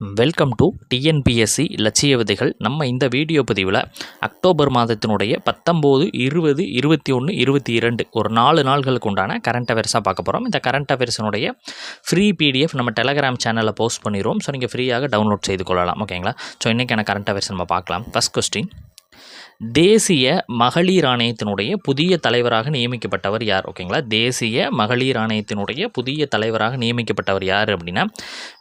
Welcome to TNPSC லட்சிய விதைகள் நம்ம இந்த வீடியோ பதிவில் அக்டோபர் மாதத்தினுடைய பத்தொம்போது இருபது இருபத்தி ஒன்று இருபத்தி இரண்டு ஒரு நாலு நாள்களுக்கு உண்டான கரண்ட் அஃபேர்ஸாக பார்க்க போகிறோம் இந்த கரண்ட் அஃபேர்ஸினுடைய ஃப்ரீ பிடிஎஃப் நம்ம டெலகிராம் சேனலில் போஸ்ட் பண்ணிடுவோம் ஸோ நீங்கள் ஃப்ரீயாக டவுன்லோட் செய்து கொள்ளலாம். ஓகேங்களா ஸோ இன்றைக்கான கரண்ட் அஃபேர்ஸ் நம்ம பார்க்கலாம். ஃபஸ்ட் கொஸ்டின் தேசிய மகளிர் ஆணையத்தினுடைய புதிய தலைவராக நியமிக்கப்பட்டவர் யார்? ஓகேங்களா தேசிய மகளிர் ஆணையத்தினுடைய புதிய தலைவராக நியமிக்கப்பட்டவர் யார் அப்படின்னா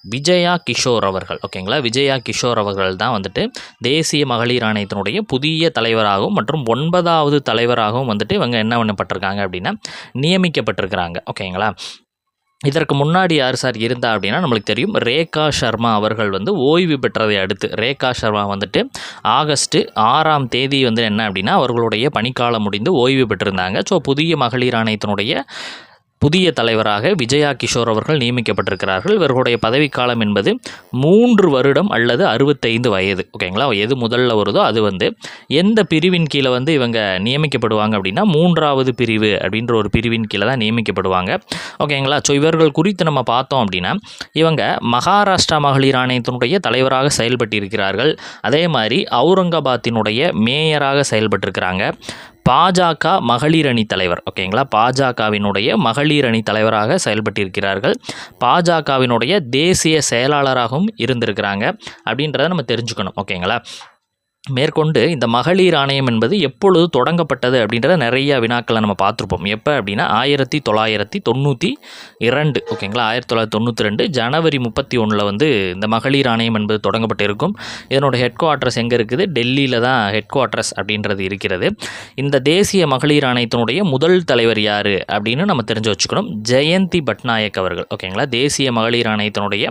விஜயா கிஷோர் அவர்கள். ஓகேங்களா விஜயா கிஷோர் அவர்கள் தான் வந்துட்டு தேசிய மகளிர் ஆணையத்தினுடைய புதிய தலைவராகவும் மற்றும் ஒன்பதாவது தலைவராகவும் வந்துட்டு இவங்க என்ன பண்ணப்பட்டிருக்காங்க அப்படின்னா நியமிக்கப்பட்டிருக்கிறாங்க. ஓகேங்களா இதற்கு முன்னாடி யார் சார் இருந்தா அப்படின்னா நம்மளுக்கு தெரியும் ரேகா சர்மா அவர்கள் வந்து ஓய்வு பெற்றதை அடுத்து ரேகா சர்மா வந்துட்டு ஆகஸ்ட்டு ஆறாம் தேதி வந்து என்ன அப்படின்னா அவர்களுடைய பணிக்காலம் முடிந்து ஓய்வு பெற்றிருந்தாங்க. ஸோ புதிய மகளிர் ஆணையத்தினுடைய புதிய தலைவராக விஜயா கிஷோர் அவர்கள் நியமிக்கப்பட்டிருக்கிறார்கள். இவர்களுடைய பதவிக்காலம் என்பது மூன்று வருடம் அல்லது அறுபத்தைந்து வயது. ஓகேங்களா எது முதல்ல வருதோ அது வந்து எந்த பிரிவின் கீழே வந்து இவங்க நியமிக்கப்படுவாங்க அப்படின்னா மூன்றாவது பிரிவு அப்படின்ற ஒரு பிரிவின் கீழே தான் நியமிக்கப்படுவாங்க. ஓகேங்களா ஸோ இவர்கள் குறித்து நம்ம பார்த்தோம் அப்படின்னா இவங்க மகாராஷ்டிரா மகளிர் ஆணையத்தினுடைய தலைவராக செயல்பட்டிருக்கிறார்கள். அதே மாதிரி அவுரங்காபாத்தினுடைய மேயராக செயல்பட்டிருக்கிறாங்க. பாஜக மகளிர் அணி தலைவர் ஓகேங்களா? பாஜகவினுடைய மகளிர் அணி தலைவராக செயல்பட்டிருக்கிறார்கள். பாஜகவினுடைய தேசிய செயலாளராகவும் இருந்திருக்கிறாங்க. அப்படின்றத நம்ம தெரிஞ்சுக்கணும் ஓகேங்களா? மேற்கொண்டு இந்த மகளிர் ஆணையம் என்பது எப்பொழுது தொடங்கப்பட்டது அப்படின்றத நிறைய வினாக்களை நம்ம பார்த்துருப்போம். எப்போ அப்படின்னா ஆயிரத்தி தொள்ளாயிரத்தி தொண்ணூற்றி இரண்டு ஓகேங்களா ஆயிரத்தி தொள்ளாயிரத்தி தொண்ணூற்றி ரெண்டு ஜனவரி முப்பத்தி ஒன்றில் வந்து இந்த மகளிர் ஆணையம் என்பது தொடங்கப்பட்டிருக்கும். இதனோட ஹெட் குவார்ட்டர்ஸ் எங்கே இருக்குது? டெல்லியில் தான் ஹெட் குவார்ட்டர்ஸ் அப்படின்றது இருக்கிறது. இந்த தேசிய மகளிர் ஆணையத்தினுடைய முதல் தலைவர் யார் அப்படின்னு நம்ம தெரிஞ்சு வச்சுக்கணும். ஜெயந்தி பட்நாயக் அவர்கள் ஓகேங்களா தேசிய மகளிர் ஆணையத்தினுடைய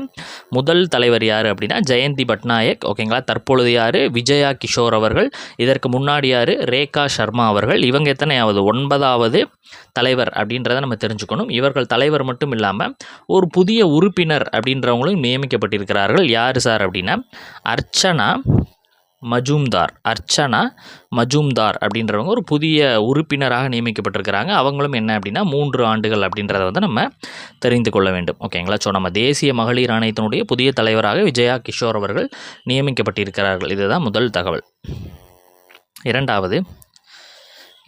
முதல் தலைவர் யார் அப்படின்னா ஜெயந்தி பட்நாயக் ஓகேங்களா தற்பொழுது யார்? விஜயா கிஷோர் அவர்கள் இதற்கு முன்னாடி யார்? ரேகா சர்மா அவர்கள். இவங்க எத்தனையாவது? ஒன்பதாவது தலைவர் அப்படின்றத நம்ம தெரிஞ்சுக்கணும். இவர்கள் தலைவர் மட்டும் இல்லாமல் ஒரு புதிய உறுப்பினர் அப்படின்றவங்களும் நியமிக்கப்பட்டிருக்கிறார்கள். யார் சார் அப்படின்னா? அர்ச்சனா மஜூம்தார் அர்ச்சனா மஜூம்தார் அப்படின்றவங்க ஒரு புதிய உறுப்பினராக நியமிக்கப்பட்டிருக்கிறாங்க. அவங்களும் என்ன அப்படின்னா மூன்று ஆண்டுகள் அப்படின்றத வந்து நம்ம தெரிந்து கொள்ள வேண்டும். ஓகேங்களா ஸோ நம்ம தேசிய மகளிர் ஆணையத்தினுடைய புதிய தலைவராக விஜயா கிஷோர் அவர்கள் நியமிக்கப்பட்டிருக்கிறார்கள். இதுதான் முதல் தகவல். இரண்டாவது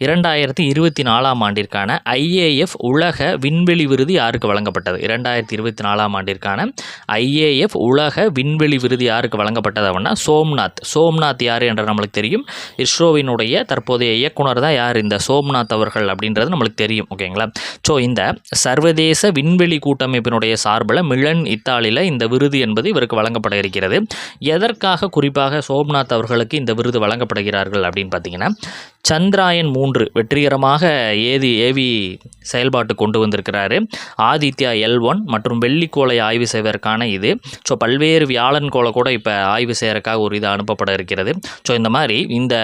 இரண்டாயிரத்தி இருபத்தி நாலாம் ஆண்டிற்கான ஐஏஎஃப் உலக விண்வெளி விருது யாருக்கு வழங்கப்பட்டது? இரண்டாயிரத்தி இருபத்தி நாலாம் ஆண்டிற்கான ஐஏஎஃப் உலக விண்வெளி விருது யாருக்கு வழங்கப்பட்டது அப்படின்னா சோம்நாத். சோம்நாத் யார் என்று நம்மளுக்கு தெரியும். இஸ்ரோவினுடைய தற்போதைய இயக்குனர் தான் யார்? இந்த சோம்நாத் அவர்கள் அப்படின்றது நம்மளுக்கு தெரியும் ஓகேங்களா? ஸோ இந்த சர்வதேச விண்வெளி கூட்டமைப்பினுடைய சார்பில் மிலன் இத்தாலியில் இந்த விருது என்பது இவருக்கு வழங்கப்பட இருக்கிறது. எதற்காக குறிப்பாக சோம்நாத் அவர்களுக்கு இந்த விருது வழங்கப்படுகிறார்கள் அப்படின்னு பார்த்தீங்கன்னா சந்திராயன் மூன்று வெற்றிகரமாக ஏதி ஏவி செயல்பாட்டு கொண்டு வந்திருக்கிறாரு. ஆதித்யா எல் ஒன் மற்றும் வெள்ளிக்கோளை ஆய்வு செய்வதற்கான இது. ஸோ பல்வேறு வியாழன் கோளை கூட இப்போ ஆய்வு செய்கிறக்காக ஒரு இது அனுப்பப்பட இருக்கிறது. ஸோ இந்த மாதிரி இந்த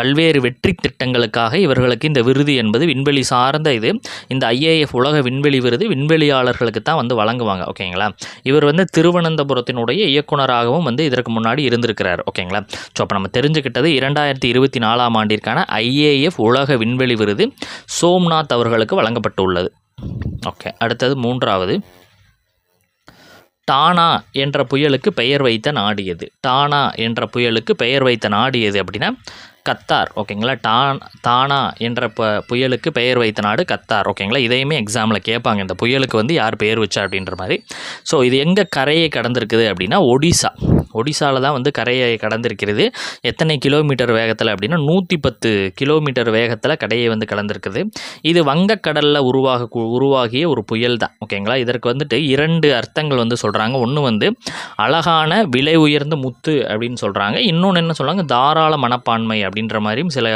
பல்வேறு வெற்றி திட்டங்களுக்காக இவர்களுக்கு இந்த விருது என்பது விண்வெளி சார்ந்த இது. இந்த ஐஏஎஃப் உலக விண்வெளி விருது விண்வெளியாளர்களுக்கு தான் வந்து வழங்குவாங்க. ஓகேங்களா? இவர் வந்து திருவனந்தபுரத்தினுடைய இயக்குனராகவும் வந்து இதற்கு முன்னாடி இருந்திருக்கிறார். ஓகேங்களா? ஸோ அப்போ நம்ம தெரிஞ்சுக்கிட்டது இரண்டாயிரத்தி இருபத்தி நாலாம் ஆண்டிற்கான ஐஏஎஃப் உலக விண்வெளி விருது சோம்நாத் அவர்களுக்கு வழங்கப்பட்டுள்ளது. ஓகே அடுத்தது மூன்றாவது. டானா என்ற புயலுக்கு பெயர் வைத்த நாடு எது? டானா என்ற புயலுக்கு பெயர் வைத்த நாடு எது அப்படின்னா கத்தார் ஓகேங்களா? டான் தானா என்ற ப புயலுக்கு பெயர் வைத்த நாடு கத்தார் ஓகேங்களா? இதையுமே எக்ஸாமில் கேட்பாங்க. இந்த புயலுக்கு வந்து யார் பெயர் வச்சா அப்படின்ற மாதிரி. ஸோ இது எங்கே கரையை கடந்திருக்குது அப்படின்னா ஒடிசா. ஒடிசாவில் தான் வந்து கரையை கடந்திருக்கிறது. எத்தனை கிலோமீட்டர் வேகத்தில் அப்படின்னா நூற்றி பத்து கிலோமீட்டர் வேகத்தில் கடையை வந்து கலந்துருக்குது இது வங்கக்கடலில் உருவாக உருவாகிய ஒரு புயல் தான் ஓகேங்களா? இதற்கு வந்துட்டு இரண்டு அர்த்தங்கள் வந்து சொல்கிறாங்க ஒன்று வந்து அழகான விலை உயர்ந்த முத்து அப்படின்னு சொல்கிறாங்க இன்னொன்று என்ன சொல்கிறாங்க தாராள மனப்பான்மை அப்படின்ற மாதிரியும் சில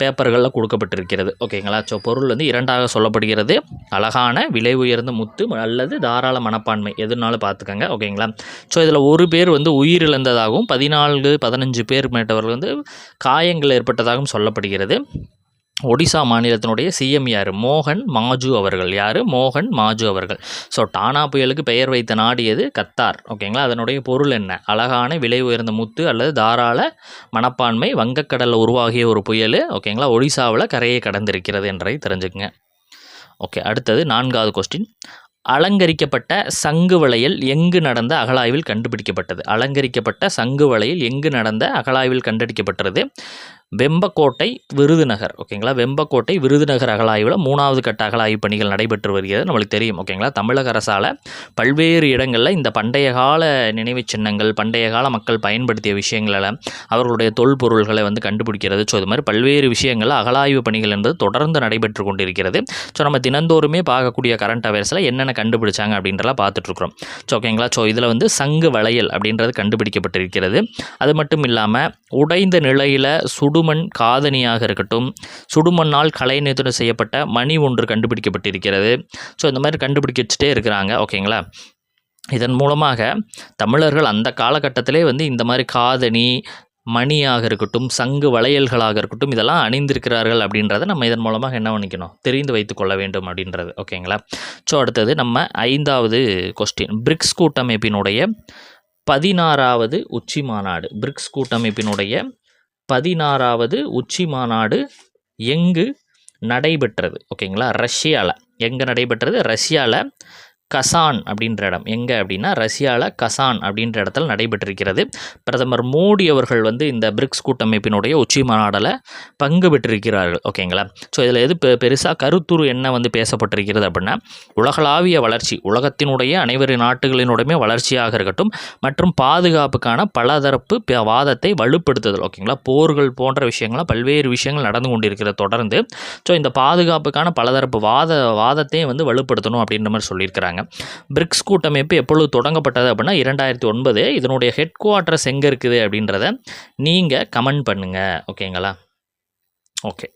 பேப்பர்களில் கொடுக்கப்பட்டிருக்கிறது. ஓகேங்களா? ஸோ பொருள் வந்து இரண்டாக சொல்லப்படுகிறது. அழகான விலை உயர்ந்த முத்து அல்லது தாராள மனப்பான்மை. எதுனாலும் பார்த்துக்கோங்க. ஓகேங்களா? ஸோ இதில் ஒரு பேர் வந்து உயிரிழந்ததாகவும் பதினான்கு பதினஞ்சு பேர் மேட்டவர்கள் வந்து காயங்கள் ஏற்பட்டதாகவும் சொல்லப்படுகிறது. ஒடிசா மாநிலத்தினுடைய சிஎம் யார்? மோகன் மாஜு அவர்கள். யார்? மோகன் மாஜு அவர்கள். ஸோ டானா புயலுக்கு பெயர் வைத்த நாடு எது? கத்தார். ஓகேங்களா? அதனுடைய பொருள் என்ன? அழகான விலை உயர்ந்த முத்து அல்லது தாராள மனப்பான்மை வங்கக்கடலில் உருவாகிய ஒரு புயல் ஓகேங்களா? ஒடிசாவில் கரையை கடந்திருக்கிறது என்றதை தெரிஞ்சுக்கங்க. ஓகே அடுத்தது நான்காவது கொஸ்டின் அலங்கரிக்கப்பட்ட சங்கு வளையல் எங்கு நடந்த அகழாய்வில் கண்டுபிடிக்கப்பட்டது? அலங்கரிக்கப்பட்ட சங்கு வளையல் எங்கு நடந்த அகழாய்வில் கண்டடிக்கப்பட்டது வெம்பக்கோட்டை விருதுநகர் ஓகேங்களா? வெம்பக்கோட்டை விருதுநகர் அகலாய்வில் மூணாவது கட்ட அகலாய்வு பணிகள் நடைபெற்று வருகிறது. நம்மளுக்கு தெரியும் ஓகேங்களா? தமிழக அரசால் பல்வேறு இடங்களில் இந்த பண்டைய கால நினைவுச் சின்னங்கள் பண்டைய கால மக்கள் பயன்படுத்திய விஷயங்களில் அவர்களுடைய தொல்பொருள்களை வந்து கண்டுபிடிக்கிறது. ஸோ இது மாதிரி பல்வேறு விஷயங்களில் அகலாய்வு பணிகள் என்பது தொடர்ந்து நடைபெற்று கொண்டிருக்கிறது. ஸோ நம்ம தினந்தோறுமே பார்க்கக்கூடிய கரண்ட் அவேர்ஸில் என்னென்ன கண்டுபிடிச்சாங்க அப்படின்றலாம் பார்த்துட்ருக்குறோம். ஸோ ஓகேங்களா? ஸோ இதில் வந்து சங்கு வளையல் அப்படின்றது கண்டுபிடிக்கப்பட்டிருக்கிறது. அது மட்டும் இல்லாமல் உடைந்த நிலையில் சுடு சுடுமண் காதணியாக இருக்கட்டும் சுடுமண்ணால் கலைநீத்துடன் செய்யப்பட்ட மணி ஒன்று கண்டுபிடிக்கப்பட்டிருக்கிறது. ஸோ இந்த மாதிரி கண்டுபிடிக்க வச்சுட்டே இருக்கிறாங்க ஓகேங்களா இதன் மூலமாக தமிழர்கள் அந்த காலகட்டத்திலே வந்து இந்த மாதிரி காதணி மணியாக இருக்கட்டும் சங்கு வளையல்களாக இருக்கட்டும் இதெல்லாம் அணிந்திருக்கிறார்கள் அப்படின்றத நம்ம இதன் மூலமாக என்ன பண்ணிக்கணும்? தெரிந்து வைத்து கொள்ள வேண்டும் அப்படின்றது. ஓகேங்களா ஸோ அடுத்தது நம்ம ஐந்தாவது கொஸ்டின் பிரிக்ஸ் கூட்டமைப்பினுடைய பதினாறாவது உச்சி மாநாடு. பிரிக்ஸ் கூட்டமைப்பினுடைய பதினாறாவது உச்சி மாநாடு எங்கு நடைபெற்றது? ஓகேங்களா? ரஷ்யாவில் எங்கே நடைபெற்றது? ரஷ்யாவில் கசான் அப்படின்ற இடம். எங்கே அப்படின்னா ரஷ்யாவில் கசான் அப்படின்ற இடத்துல நடைபெற்றிருக்கிறது. பிரதமர் மோடி அவர்கள் வந்து இந்த பிரிக்ஸ் கூட்டமைப்பினுடைய உச்சி மாநாடில் பங்கு பெற்றிருக்கிறார்கள். ஓகேங்களா ஸோ இதில் எது பெ பெருசாக கருத்துரு என்ன வந்து பேசப்பட்டிருக்கிறது அப்படின்னா உலகளாவிய வளர்ச்சி உலகத்தினுடைய அனைவரு நாட்டுகளினுடைய வளர்ச்சியாக இருக்கட்டும் மற்றும் பாதுகாப்புக்கான பலதரப்பு வாதத்தை வலுப்படுத்துதல். ஓகேங்களா போர்கள் போன்ற விஷயங்கள்லாம் பல்வேறு விஷயங்கள் நடந்து கொண்டிருக்கிறது தொடர்ந்து. ஸோ இந்த பாதுகாப்புக்கான பலதரப்பு வாத வாதத்தையும் வந்து வலுப்படுத்தணும் அப்படின்ற மாதிரி சொல்லியிருக்கிறாங்க. பிரிக்ஸ் கூட்டமைப்பு எப்பொழுது தொடங்கப்பட்டது அப்படின்னா இரண்டாயிரத்தி ஒன்பது. இதனுடைய ஹெட் குவார்ட்டர்ஸ் எங்கே இருக்குது அப்படின்றத நீங்கள் கமெண்ட் பண்ணுங்கள் ஓகேங்களா? ஓகே.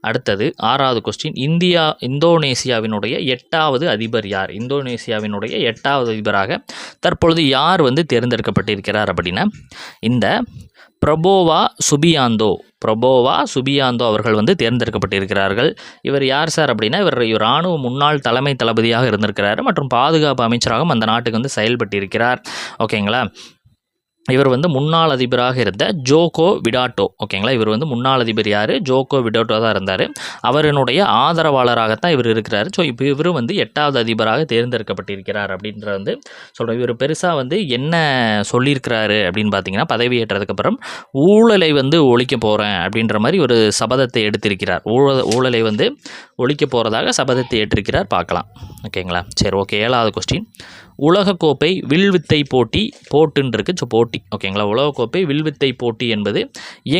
அடுத்தது ஆறாவது கொஸ்டின் இந்தியா இந்தோனேசியாவினுடைய எட்டாவது அதிபர் யார்? இந்தோனேசியாவினுடைய எட்டாவது அதிபராக தற்பொழுது யார் வந்து தேர்ந்தெடுக்கப்பட்டிருக்கிறார் அப்படின்னா இந்த பிரபோவா சுபியாந்தோ. பிரபோவா சுபியாந்தோ அவர்கள் வந்து தேர்ந்தெடுக்கப்பட்டிருக்கிறார்கள். இவர் யார் சார் அப்படின்னா இவர் இராணுவ முன்னாள் தலைமை தளபதியாக இருந்திருக்கிறார் மற்றும் பாதுகாப்பு அமைச்சராகவும் அந்த நாட்டுக்கு வந்து செயல்பட்டிருக்கிறார். ஓகேங்களா? இவர் வந்து முன்னாள் அதிபராக இருந்த ஜோகோ விடாட்டோ ஓகேங்களா? இவர் வந்து முன்னாள் அதிபர் யார்? ஜோகோ விடாட்டோ தான் இருந்தார். அவரினுடைய ஆதரவாளராகத்தான் இவர் இருக்கிறார். ஸோ இப்போ இவர் வந்து எட்டாவது அதிபராக தேர்ந்தெடுக்கப்பட்டிருக்கிறார் அப்படின்ற வந்து சொல்கிறோம் இவர் பெருசாக வந்து என்ன சொல்லியிருக்கிறாரு அப்படின்னு பார்த்தீங்கன்னா பதவியேற்றதுக்கப்புறம் ஊழலை வந்து ஒழிக்க போகிறேன் அப்படின்ற மாதிரி ஒரு சபதத்தை எடுத்திருக்கிறார். ஊழல் ஊழலை வந்து ஒழிக்க போகிறதாக சபதத்தை ஏற்றிருக்கிறார். பார்க்கலாம். ஓகேங்களா? சரி ஓகே. ஏழாவது கொஸ்டின் உலகக்கோப்பை வில்வித்தை போட்டி போட்டுன்றிருக்கு. ஸோ போட்டி. ஓகேங்களா உலகக்கோப்பை வில்வித்தை போட்டி என்பது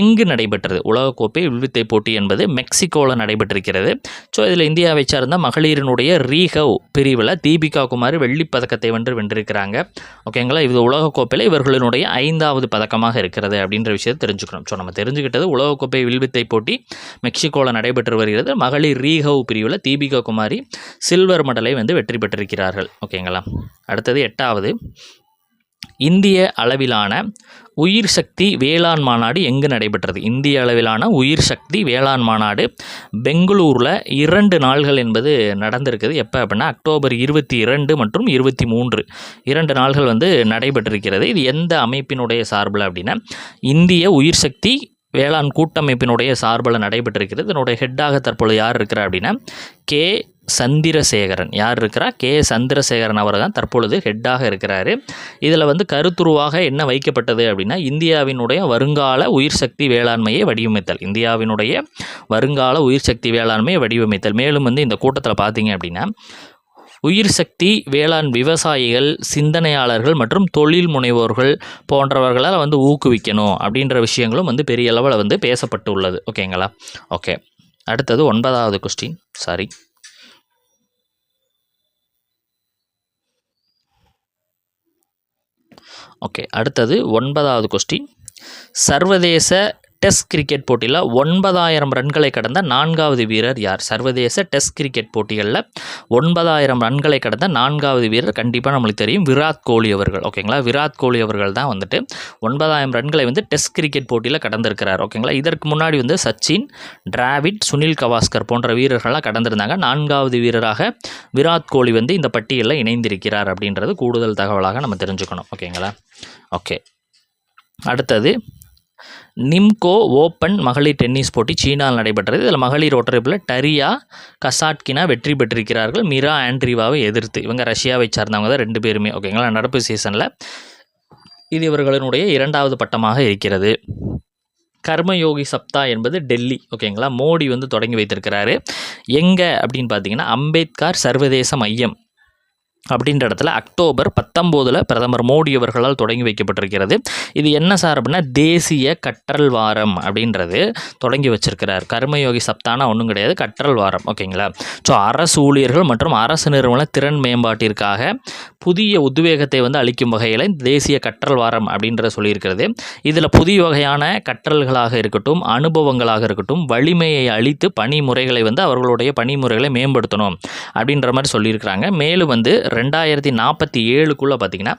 எங்கு நடைபெற்றது? உலகக்கோப்பை வில்வித்தை போட்டி என்பது மெக்சிகோவில் நடைபெற்றிருக்கிறது. ஸோ இதில் இந்தியாவை சார்ந்த மகளிரினுடைய ரீஹவ் பிரிவில் தீபிகா குமார் வெள்ளிப் பதக்கத்தை வென்று வென்றிருக்கிறாங்க. ஓகேங்களா இது உலகக்கோப்பையில் இவர்களினுடைய ஐந்தாவது பதக்கமாக இருக்கிறது அப்படின்ற விஷயத்தை தெரிஞ்சுக்கணும். ஸோ நம்ம தெரிஞ்சுக்கிட்டது உலகக்கோப்பை வில்வித்தை போட்டி மெக்சிகோவில் நடைபெற்று வருகிறது. மகளிர் ரீஹவ் பிரிவில் தீபிகா குமாரி சில்வர் மெடலை வந்து வெற்றி பெற்றிருக்கிறார்கள். ஓகேங்களா அடுத்தது எட்டாவது. இந்திய அளவிலான உயிர் சக்தி வேளாண் மாநாடு எங்கு நடைபெற்றது? இந்திய அளவிலான உயிர் சக்தி வேளாண் மாநாடு பெங்களூரில் இரண்டு நாள்கள் என்பது நடந்திருக்குது. எப்போ அப்படின்னா அக்டோபர் இருபத்தி இரண்டு மற்றும் இருபத்தி மூன்று. இரண்டு நாள்கள் வந்து நடைபெற்றிருக்கிறது. இது எந்த அமைப்பினுடைய சார்பில் அப்படின்னா இந்திய உயிர் சக்தி வேளாண் கூட்டமைப்பினுடைய சார்பில் நடைபெற்றிருக்கிறது. இதனுடைய ஹெட்டாக தற்பொழுது யார் இருக்கிறார் அப்படின்னா கே. சந்திரசேகரன். யார் இருக்கிறா? கே. சந்திரசேகரன் அவர் தான் தற்பொழுது ஹெட்டாக இருக்கிறார். இதில் வந்து கருத்துருவாக என்ன வைக்கப்பட்டது அப்படின்னா இந்தியாவினுடைய வருங்கால உயிர் சக்தி வேளாண்மையை வடிவமைத்தல். இந்தியாவினுடைய வருங்கால உயிர் சக்தி வேளாண்மையை வடிவமைத்தல். மேலும் வந்து இந்த கூட்டத்தில் பார்த்தீங்க அப்படின்னா உயிர் சக்தி வேளாண் விவசாயிகள் சிந்தனையாளர்கள் மற்றும் தொழில் முனைவோர்கள் போன்றவர்களால் வந்து ஊக்குவிக்கணும் அப்படின்ற விஷயங்களும் வந்து பெரிய அளவில் வந்து பேசப்பட்டு உள்ளது ஓகேங்களா? ஓகே. அடுத்தது ஒன்பதாவது கொஸ்டின் சாரி ஓகே அடுத்தது ஒன்பதாவது கொஸ்டின் சர்வதேச டெஸ்ட் கிரிக்கெட் போட்டியில் ஒன்பதாயிரம் ரன்களை கடந்த நான்காவது வீரர் யார்? சர்வதேச டெஸ்ட் கிரிக்கெட் போட்டிகளில் ஒன்பதாயிரம் ரன்களை கடந்த நான்காவது வீரர் கண்டிப்பாக நம்மளுக்கு தெரியும் விராட் கோலி அவர்கள். ஓகேங்களா விராட் கோலி அவர்கள் தான் வந்துட்டு ஒன்பதாயிரம் ரன்களை வந்து டெஸ்ட் கிரிக்கெட் போட்டியில் கடந்திருக்கிறார். ஓகேங்களா இதற்கு முன்னாடி வந்து சச்சின் டிராவிட் சுனில் கவாஸ்கர் போன்ற வீரர்கள்லாம் கடந்திருந்தாங்க. நான்காவது வீரராக விராட் கோலி வந்து இந்த பட்டியலில் இணைந்திருக்கிறார் அப்படின்றது கூடுதல் தகவலாக நம்ம தெரிஞ்சுக்கணும். ஓகேங்களா ஓகே அடுத்தது நிம்கோ ஓப்பன் மகளிர் டென்னிஸ் போட்டி சீனாவில் நடைபெற்றது. இதில் மகளிர் ஒற்றைப்பில் டரியா கசாட்கினா வெற்றி பெற்றிருக்கிறார்கள். மிரா ஆண்ட்ரிவாவை எதிர்த்து. இவங்க ரஷ்யாவை சார்ந்தவங்க தான் ரெண்டு பேருமே. ஓகேங்களா நடப்பு சீசனில் இது இவர்களினுடைய இரண்டாவது பட்டமாக இருக்கிறது. கர்மயோகி சப்தா என்பது டெல்லி. ஓகேங்களா மோடி வந்து தொடங்கி வைத்திருக்கிறாரு. எங்கே அப்படின்னு பார்த்தீங்கன்னா அம்பேத்கர் சர்வதேச மையம். அப்படின்ற இடத்துல அக்டோபர் பத்தொம்போதில் பிரதமர் மோடி அவர்களால் தொடங்கி வைக்கப்பட்டிருக்கிறது. இது என்ன சார் அப்படின்னா தேசிய கற்றல் வாரம் அப்படின்றது தொடங்கி வச்சிருக்கிறார். கர்மயோகி சப்தானா ஒன்றும் கிடையாது கற்றல் வாரம். ஓகேங்களா? ஸோ அரசு ஊழியர்கள் மற்றும் அரசு நிறுவன திறன் மேம்பாட்டிற்காக புதிய உத்வேகத்தை வந்து அளிக்கும் வகையில் தேசிய கற்றல் வாரம் அப்படின்றத சொல்லியிருக்கிறது. இதில் புதிய வகையான கற்றல்களாக இருக்கட்டும் அனுபவங்களாக இருக்கட்டும் வலிமையை அளித்து பணிமுறைகளை வந்து அவர்களுடைய பணிமுறைகளை மேம்படுத்தணும் அப்படின்ற மாதிரி சொல்லியிருக்கிறாங்க. மேலும் வந்து ரெண்டாயிரத்தி நாற்பத்தி ஏழுக்குள்ளே பார்த்திங்கன்னா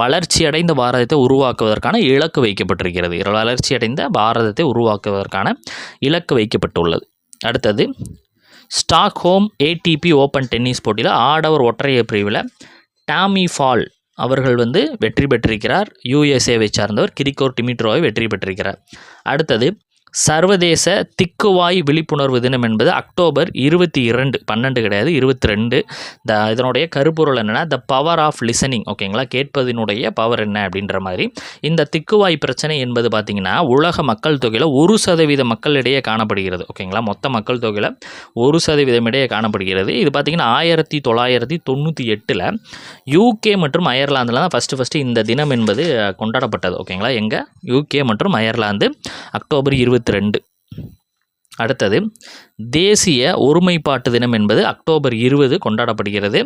வளர்ச்சியடைந்த பாரதத்தை உருவாக்குவதற்கான இலக்கு வைக்கப்பட்டிருக்கிறது. வளர்ச்சி அடைந்த பாரதத்தை உருவாக்குவதற்கான இலக்கு வைக்கப்பட்டுள்ளது. அடுத்தது ஸ்டாக்ஹோம் ஏடிபி ஓப்பன் டென்னிஸ் போட்டியில் ஆடவர் ஒற்றையர் பிரிவில் டாமி ஃபால் அவர்கள் வந்து வெற்றி பெற்றிருக்கிறார். யூஎஸ்ஏவை சார்ந்தவர் கிரிக்கோர் டிமிட்ரோவை வெற்றி பெற்றிருக்கிறார். அடுத்தது சர்வதேச திக்குவாய் விழிப்புணர்வு தினம் என்பது அக்டோபர் இருபத்தி இரண்டு பன்னெண்டு கிடையாது இருபத்தி ரெண்டு. த இதனுடைய கருப்பொருள் என்னென்னா த பவர் ஆஃப் லிசனிங். ஓகேங்களா? கேட்பதினுடைய பவர் என்ன அப்படின்ற மாதிரி. இந்த திக்குவாய் பிரச்சனை என்பது பார்த்திங்கன்னா உலக மக்கள் தொகையில் ஒரு சதவீத மக்களிடையே காணப்படுகிறது. ஓகேங்களா? மொத்த மக்கள் தொகையில் ஒரு சதவீதம் இடையே காணப்படுகிறது. இது பார்த்திங்கன்னா ஆயிரத்தி தொள்ளாயிரத்தி தொண்ணூற்றி எட்டில் யூகே மற்றும் அயர்லாந்தில் தான் ஃபஸ்ட்டு ஃபஸ்ட்டு இந்த தினம் என்பது கொண்டாடப்பட்டது. ஓகேங்களா? எங்கே? யூகே மற்றும் அயர்லாந்து அக்டோபர் இருபத்தி ரெண்டு. அடுத்தது தேசிய ஒருமைப்பாட்டு தினம் என்பது அக்டோபர் இருபது கொண்டாடப்படுகிறது.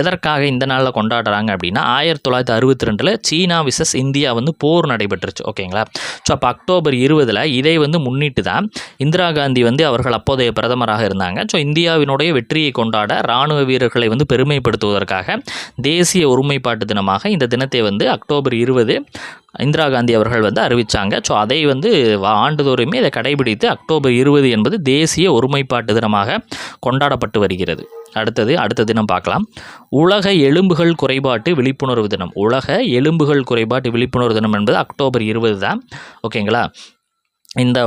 எதற்காக இந்த நாளில் கொண்டாடுறாங்க அப்படின்னா ஆயிரத்தி தொள்ளாயிரத்தி அறுபத்தி ரெண்டில் சீனா விசஸ் இந்தியா வந்து போர் நடைபெற்றுச்சு. ஓகேங்களா ஸோ அப்போ அக்டோபர் இருபதில் இதை வந்து முன்னிட்டு தான் இந்திரா காந்தி வந்து அவர்கள் அப்போதைய பிரதமராக இருந்தாங்க. ஸோ இந்தியாவினுடைய வெற்றியை கொண்டாட இராணுவ வீரர்களை வந்து பெருமைப்படுத்துவதற்காக தேசிய ஒருமைப்பாட்டு தினமாக இந்த தினத்தை வந்து அக்டோபர் இருபது இந்திரா காந்தி அவர்கள் வந்து அறிவித்தாங்க ஸோ அதை வந்து ஆண்டுதோறுமே இதை கடைபிடித்து அக்டோபர் இருபது என்பது தேசிய ஒருமைப்பாட்டு தினமாக கொண்டாடப்பட்டு வருகிறது. அடுத்தது அடுத்த தினம் பார்க்கலாம். உலக எலும்புகள் குறைபாட்டு விழிப்புணர்வு தினம். உலக எலும்புகள் குறைபாட்டு விழிப்புணர்வு தினம் என்பது அக்டோபர் இருபது தான். ஓகேங்களா? இந்த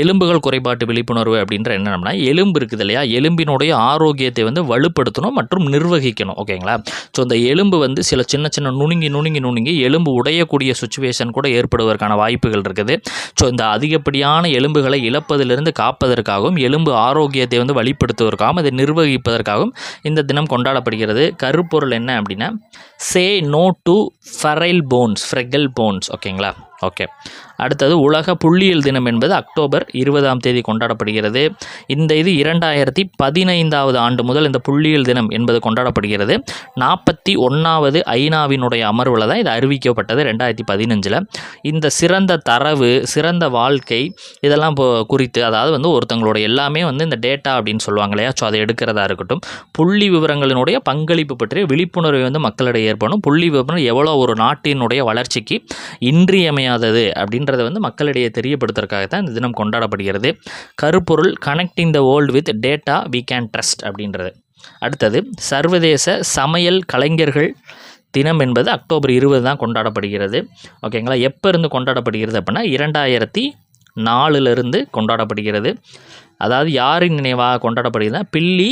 எலும்புகள் குறைபாட்டு விழிப்புணர்வு அப்படின்ற என்னென்னா எலும்பு இருக்குது இல்லையா? எலும்பினுடைய ஆரோக்கியத்தை வந்து வலுப்படுத்தணும் மற்றும் நிர்வகிக்கணும் ஓகேங்களா? ஸோ இந்த எலும்பு வந்து சில சின்ன சின்ன நுணுங்கி நுணுங்கி நுணுங்கி எலும்பு உடையக்கூடிய சுச்சுவேஷன் கூட ஏற்படுவதற்கான வாய்ப்புகள் இருக்குது. ஸோ இந்த அதிகப்படியான எலும்புகளை இழப்பதிலிருந்து காப்பதற்காகவும் எலும்பு ஆரோக்கியத்தை வந்து வழிப்படுத்துவதற்காகவும் அதை நிர்வகிப்பதற்காகவும் இந்த தினம் கொண்டாடப்படுகிறது. கருப்பொருள் என்ன அப்படின்னா say no to fragile bones fragile bones ஓகேங்களா? ஓகே அடுத்தது உலக புள்ளியியல் தினம் என்பது அக்டோபர் இருபதாம் தேதி கொண்டாடப்படுகிறது. இந்த இது இரண்டாயிரத்தி பதினைந்தாவது ஆண்டு முதல் இந்த புள்ளியியல் தினம் என்பது கொண்டாடப்படுகிறது. நாற்பத்தி ஒன்றாவது ஐநாவினுடைய அமர்வில் தான் இது அறிவிக்கப்பட்டது ரெண்டாயிரத்தி பதினஞ்சில். இந்த சிறந்த தரவு சிறந்த வாழ்க்கை இதெல்லாம் இப்போ குறித்து அதாவது வந்து ஒருத்தங்களோட எல்லாமே வந்து இந்த டேட்டா அப்படின்னு சொல்லுவாங்க இல்லையா? ஸோ அதை எடுக்கிறதா இருக்கட்டும். புள்ளி விவரங்களினுடைய பங்களிப்பு பற்றிய விழிப்புணர்வை வந்து மக்களிடையே ஏற்படும் புள்ளி விவரம் எவ்வளோ ஒரு நாட்டினுடைய வளர்ச்சிக்கு இன்றியமையாதது அப்படின்றத வந்து மக்களிடையே தெரியப்படுத்துறதுக்காக தான் இந்த தினம் கொண்டாடப்படுகிறது. கருப்பொருள் connecting the world with data we can trust அப்படின்றது. அடுத்தது சர்வதேச சமையல் கலைஞர்கள் தினம் என்பது அக்டோபர் இருபது தான் கொண்டாடப்படுகிறது. ஓகேங்களா எப்போ இருந்து கொண்டாடப்படுகிறது அப்படின்னா இரண்டாயிரத்தி நாலுலேருந்து கொண்டாடப்படுகிறது. அதாவது யாரின் நினைவாக கொண்டாடப்படுகிறதுனா பில்லி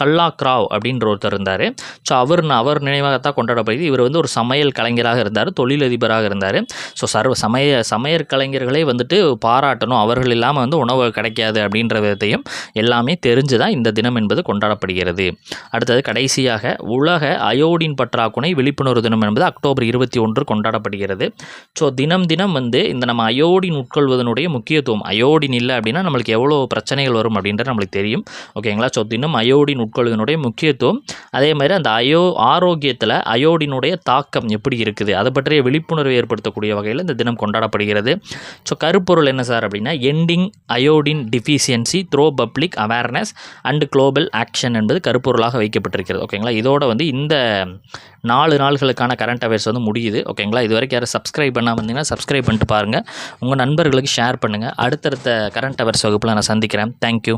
கல்லாக்ராவ் அப்படின்ற ஒருத்தர் இருந்தார். ஸோ அவர் அவர் நினைவாகத்தான் கொண்டாடப்படுகிறது. இவர் வந்து ஒரு சமையல் கலைஞராக இருந்தார் தொழிலதிபராக இருந்தார். ஸோ சர்வ சமய சமையல் கலைஞர்களே வந்துட்டு பாராட்டணும். அவர்கள் இல்லாமல் வந்து உணவு கிடைக்காது அப்படின்ற விதத்தையும் எல்லாமே தெரிஞ்சு தான் இந்த தினம் என்பது கொண்டாடப்படுகிறது. அடுத்தது கடைசியாக உலக அயோடின் பற்றாக்குறை விழிப்புணர்வு தினம் என்பது அக்டோபர் இருபத்தி ஒன்று கொண்டாடப்படுகிறது. ஸோ தினம் தினம் வந்து இந்த நம்ம அயோடின் உட்கொள்வதனுடைய முக்கியத்துவம். அயோடின் இல்லை அப்படின்னா நம்மளுக்கு எவ்வளோ பிரச்சனைகள் வரும் அப்படின்றது நம்மளுக்கு தெரியும். ஓகேங்களா ஸோ தினம் அயோடின் உட்கொள்வதனுடைய முக்கியத்துவம். அதே மாதிரி அந்த அயோ ஆரோக்கியத்தில் அயோடினுடைய தாக்கம் எப்படி இருக்குது? அதை பற்றிய விழிப்புணர்வு ஏற்படுத்தக்கூடிய வகையில் இந்த தினம் கொண்டாடப்படுகிறது. ஸோ கருப்பொருள் என்ன சார் அப்படின்னா ending iodine deficiency through public awareness and global action என்பது கருப்பொருளாக வைக்கப்பட்டிருக்கிறது. ஓகேங்களா இதோட வந்து இந்த நாலு நாள்களுக்கான கரண்ட் அஃபேர்ஸ் வந்து முடியுது. ஓகேங்களா இது வரைக்கும் யாரும் சப்ஸ்கிரைப் பண்ணாமல் இருந்தீங்கன்னா சப்ஸ்கிரைப் பண்ணிட்டு பாருங்கள் உங்கள் நண்பர்களுக்கு ஷேர் பண்ணுங்கள் அடுத்தடுத்த கரண்ட் அஃபேர்ஸ் வகுப்பில் நான் சந்திக்கிறேன். தேங்க்யூ